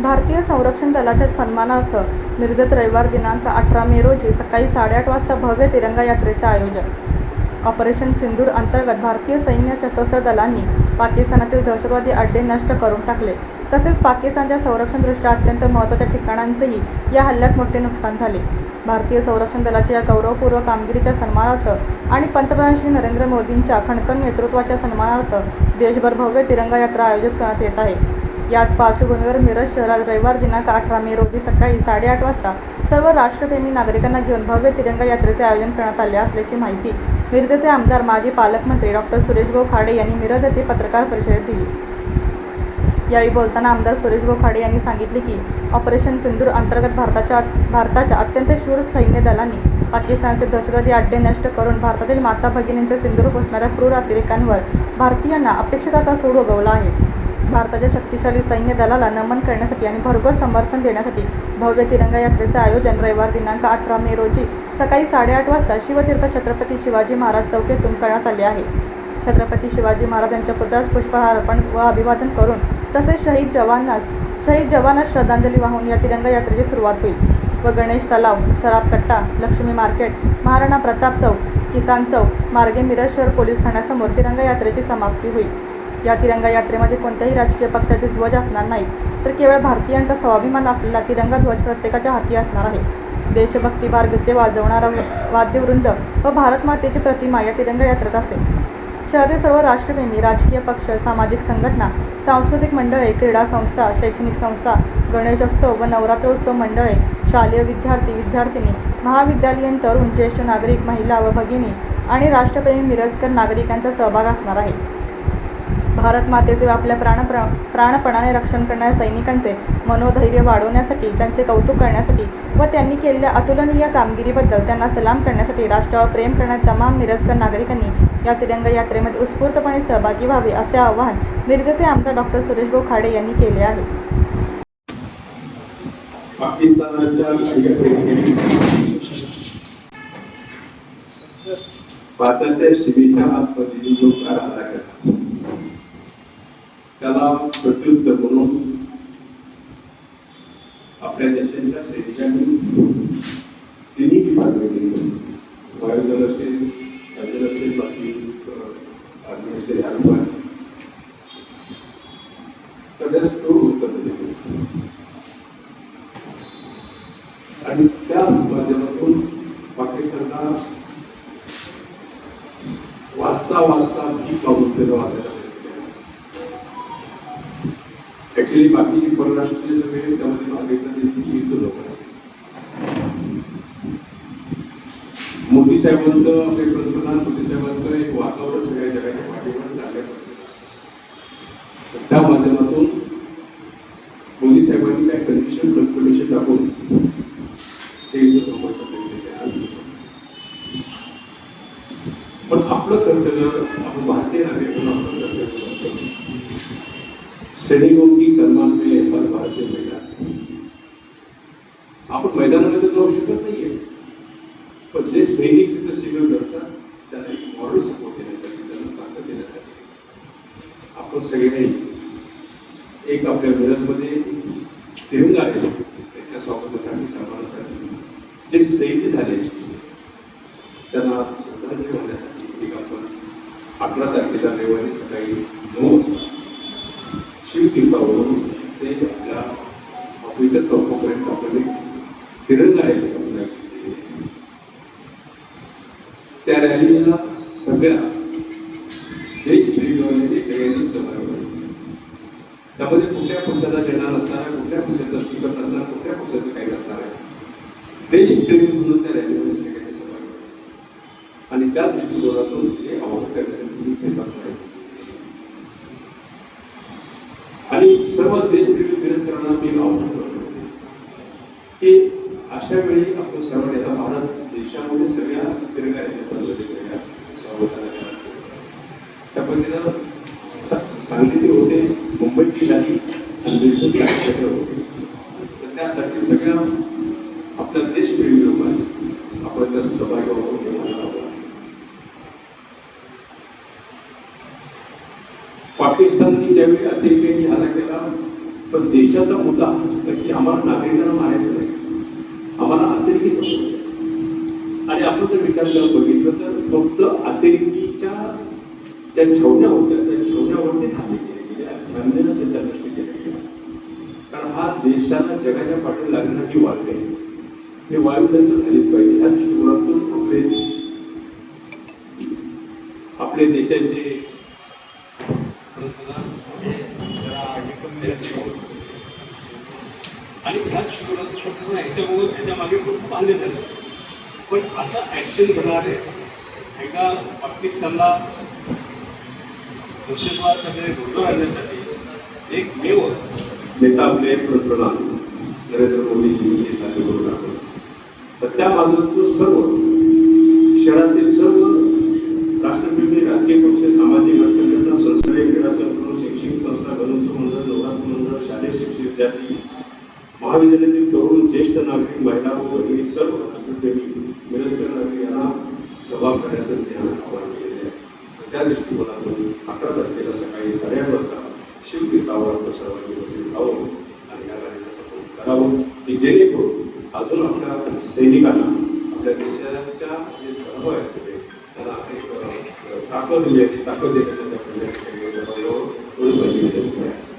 भारतीय संरक्षण दलाच्या सन्मानार्थ निर्गत रविवार दिनांक अठरा मे रोजी सकाळी साडेआठ वाजता भव्य तिरंगा यात्रेचं आयोजन. ऑपरेशन सिंदूर अंतर्गत भारतीय सैन्य सशस्त्र दलांनी पाकिस्तानातील दहशतवादी अड्डे नष्ट करून टाकले. तसेच पाकिस्तानच्या संरक्षणदृष्ट्या अत्यंत महत्त्वाच्या ठिकाणांचेही या हल्ल्यात मोठे नुकसान झाले. भारतीय संरक्षण दलाच्या या गौरवपूर्व कामगिरीच्या सन्मानार्थ आणि पंतप्रधान श्री नरेंद्र मोदींच्या खणखण नेतृत्वाच्या सन्मानार्थ देशभर भव्य तिरंगा यात्रा आयोजित करण्यात येत आहे. याच पार्श्वभूमीवर मिरज शहरात रविवार दिनांक अठरा मे रोजी सकाळी साडेआठ वाजता सर्व राष्ट्रप्रेमी नागरिकांना घेऊन भव्य तिरंगा यात्रेचे आयोजन करण्यात आले असल्याची माहिती मिरजचे आमदार माजी पालकमंत्री डॉक्टर सुरेशभाऊ खाडे यांनी मिरज येथे पत्रकार परिषदेत दिली. यावेळी बोलताना आमदार सुरेशभाऊ खाडे यांनी सांगितले की ऑपरेशन सिंदूर अंतर्गत भारताच्या भारताच्या अत्यंत शूर सैन्य दलांनी पाकिस्तानचे दहशतवादी अड्डे नष्ट करून भारतातील माता भगिनींचे सिंदूर पुसणाऱ्या क्रूर अतिरेकांवर भारतीयांना अपेक्षित असा सूड उगवला आहे. भारताच्या शक्तिशाली सैन्य दलाला नमन करण्यासाठी आणि भरघोस समर्थन देण्यासाठी भव्य तिरंगा यात्रेचं आयोजन रविवार दिनांक अठरा मे रोजी सकाळी साडेआठ वाजता शिवतीर्थ छत्रपती शिवाजी महाराज चौकीतून करण्यात आले आहे. छत्रपती शिवाजी महाराज यांच्या पुतळ्यास पुष्पहार अर्पण व अभिवादन करून तसेच शहीद जवानास शहीद जवानास श्रद्धांजली वाहून या तिरंगा यात्रेची सुरुवात होईल. व गणेश तलाव सराफ कट्टा लक्ष्मी मार्केट महाराणा प्रताप चौक किसान चौक मार्गे मिरजशहर पोलीस ठाण्यासमोर तिरंगा यात्रेची समाप्ती होईल. या तिरंगा यात्रेमध्ये कोणत्याही राजकीय पक्षाचे ध्वज असणार नाही तर केवळ भारतीयांचा स्वाभिमान असलेला तिरंगा ध्वज प्रत्येकाच्या हाती असणार आहे. देशभक्ती भारगत्य वाजवणारा वाद्यवृंद व भारत मातेची प्रतिमा या तिरंगा यात्रेत असेल. शहरातील सर्व राष्ट्रप्रेमी राजकीय पक्ष सामाजिक संघटना सांस्कृतिक मंडळे क्रीडा संस्था शैक्षणिक संस्था गणेशोत्सव व नवरात्रोत्सव मंडळे शालेय विद्यार्थी विद्यार्थिनी महाविद्यालयीन तरुण ज्येष्ठ नागरिक महिला व भगिनी आणि राष्ट्रप्रेमी मिरजकर नागरिकांचा सहभाग असणार आहे. भारत मातेचे आपल्या प्राण प्राणपणाने रक्षण करणाऱ्या सैनिकांचे मनोधैर्य वाढवण्यासाठी त्यांचे कौतुक करण्यासाठी व त्यांनी केलेल्या अतुलनीय कामगिरीबद्दल त्यांना सलाम करण्यासाठी राष्ट्रावर प्रेम करणाऱ्या तमाम मिरजकर नागरिकांनी या तिरंगा यात्रेमध्ये उत्स्फूर्तपणे सहभागी व्हावे असे आवाहन मिरजेचे आमदार डॉक्टर सुरेश खाडे यांनी केले आहे. पाकिस्तानाच्या भारताच्या आतमध्ये जो करार आला त्याला प्रत्युत्तर म्हणून आपल्या देशाच्या सैनिकांनी तिन्ही विभागले केली. वायुदल असेल नौदल असेल बाकी आर्मी असेल हरपार सगळ्याच तो उत्तर दिले. आणि त्याच माध्यमातून पाकिस्तानला वाचता वाचता भीक लावून त्याला वाचायला ऍक्च्युली बाकीची परराष्ट्रीय सगळे त्यामध्ये भाग घेतला लोक मोदी साहेबांचं आपले पंतप्रधान मोदी साहेबांचं एक वातावरण सगळ्या जगाच्या पाठीवर झालं त्या माध्यमातून मोदी साहेबांनी काय कंडिशन कंडिशन दाखवून ते पण आपलं कर्तव्य आपण भारतीय नागरिक आपलं कर्तव्य सैनिकों की सन्मान में हर भारतीय महिला आपण मैदानामध्ये तर जाऊ शकत नाहीये. पण जे सैनिक तिथं शिबिर करतात त्यांना एक मॉरल सपोर्ट देण्यासाठी त्यांना ताकद देण्यासाठी. आपण सगळे एक आपल्या मिरजमध्ये तिरंगा आहे. त्याच्या स्वागतासाठी सन्मानासाठी. जे सैनिक झाले त्यांना श्रद्धांजली वाहण्यासाठी एक आपण अकरा तारखेला रविवारी सकाळी नऊ वाजता शिवतीर्थावरून ते आपल्या ऑफिसच्या चौकापर्यंत आपण एक आहे आपण एक केलेली आहे. त्या रॅलीला सगळ्या देशप्रेमीवाल्यांनी सगळ्यांनी सहभाग त्यामध्ये कुठल्या पक्षाचा झेंडा नसणार आहे कुठल्या पक्षाचा स्पीकर नसणार कुठल्या पक्षाचं काही नसणार आहे देशप्रेमी म्हणून त्या रॅलीमध्ये सगळ्यांनी सहभाग व्हायचा आणि त्या दृष्टिकोनातून हे आवाहन करण्यासाठी मी ते सांगतो आहे आणि सर्व देशप्रेमी मिरजकरांना मी आवाहन करतो की अशा वेळी आपण सर्वांनी नेता भारत देशामध्ये सगळ्या तिरंगा सगळ्या त्या पद्धतीनं सा- सांगलीतील होते मुंबईची काही आणि होते. तर त्यासाठी सगळ्या आपल्या देशप्रेमी लोकांनी आपण त्यात सहभागी व्हावं हे मला आवाहन आहे. पाकिस्तानची ज्यावेळी अतिरेक्यांनी हल्ला केला पण देशाचा मुद्दा हा सुद्धा की आम्हाला नागरिकांना मारायचं नाही. आम्हाला अतिरेकी समजायचं आणि आपण जर विचार करत बघितलं तर फक्त अतिरेकीच्या ज्या छवण्या होत्या त्या छवण्यावरतीच हल्ले केले त्यांच्या अन्यायानं त्याच्या दृष्टी केल्या गेल्या कारण हा देशाला जगाच्या पाठी लागणं ही वाढली आहे. हे वायुदंड झालीच पाहिजे ह्या दृष्टिकोनातून आपले आपले देशाचे आणि ह्या दृष्टिकोनातून करताना ह्याच्यामुळे ह्याच्या मागे पण खूप आले झाले. पण असं ऍक्शन घडणारे एका पाकिस्तानला दहशतवाद वगैरे धोरण आणण्यासाठी एक मेव नेता आपले पंतप्रधान नरेंद्र मोदीजी हे साध्य करून दाखवलं. तर त्या बाजूतून सर्व शहरातील सर्व राष्ट्रप्रेमी राजकीय पक्ष सामाजिक संघटना संस्था क्रीडा संकुल शैक्षणिक संस्था गणोत्सव मंडळ नवरात्र मंडळ शालेय शिक्षक विद्यार्थी महाविद्यालयातील तरुण ज्येष्ठ नागरिक महिला व भगिनी सर्व त्यांनी मिरजकर नागरिक यांना सहभाग करण्याचं ज्ञान आवाहन केलेलं आहे. त्या दृष्टिकोनातून अकरा तारखेला सकाळी साडेआठ वाजता शिवतीर्थावर आपण सर्वांनी उपस्थित राहावं आणि या गाडीला सपोर्ट करावं. की जेणेकरून अजून आपल्या सैनिकांना आपल्या देशाच्या जे धर्म आहे सगळे त्यांना एक अ, ताकद मिळते ताकद देण्यासाठी आपण सगळे सर्व मिळून पाहिजे त्यांचं आहे.